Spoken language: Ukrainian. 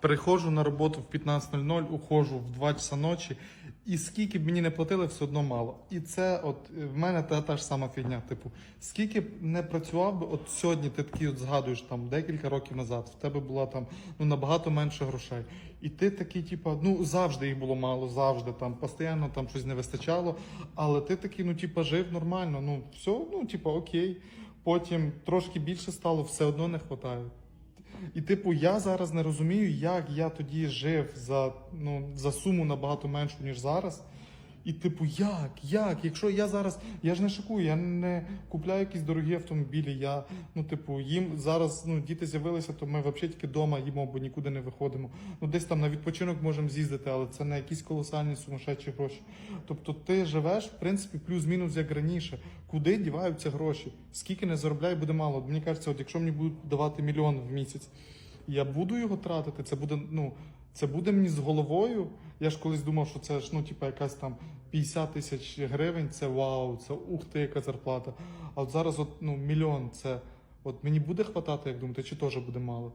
Приходжу на роботу в 15.00, ухожу в 2 часа ночі, і скільки б мені не платили, все одно мало. І це от е, в мене та, та ж сама фігня. Типу, скільки б не працював би, от сьогодні ти такий от згадуєш там декілька років назад, в тебе була там ну набагато менше грошей. І ти такий, типу, ну завжди їх було мало, завжди там постійно там щось не вистачало. Але ти такий, ну типу, жив нормально. Ну все, ну типу, окей. Потім трошки більше стало, все одно не вистачає. І, типу, я зараз не розумію, як я тоді жив за, ну, за суму набагато меншу, ніж зараз. І, типу, як? Як? Якщо я зараз. Я ж не шикую, я не купляю якісь дорогі автомобілі. Я, ну, типу, їм зараз ну, діти з'явилися, то ми взагалі тільки вдома їмо, бо нікуди не виходимо. Ну, десь там на відпочинок можемо з'їздити, але це не якісь колосальні сумасшедші гроші. Тобто ти живеш, в принципі, плюс-мінус як раніше. Куди діваються гроші? Скільки не заробляю, буде мало. Мені кажеться, от якщо мені будуть давати мільйон в місяць, я буду його тратити. Це буде, ну, це буде мені з головою. Я ж колись думав, що це ж ну, типу, якась там 50 тисяч гривень, це вау, це ух ти, яка зарплата. А от зараз от, ну, мільйон це. От мені буде хватати, як думаєте, чи теж буде мало?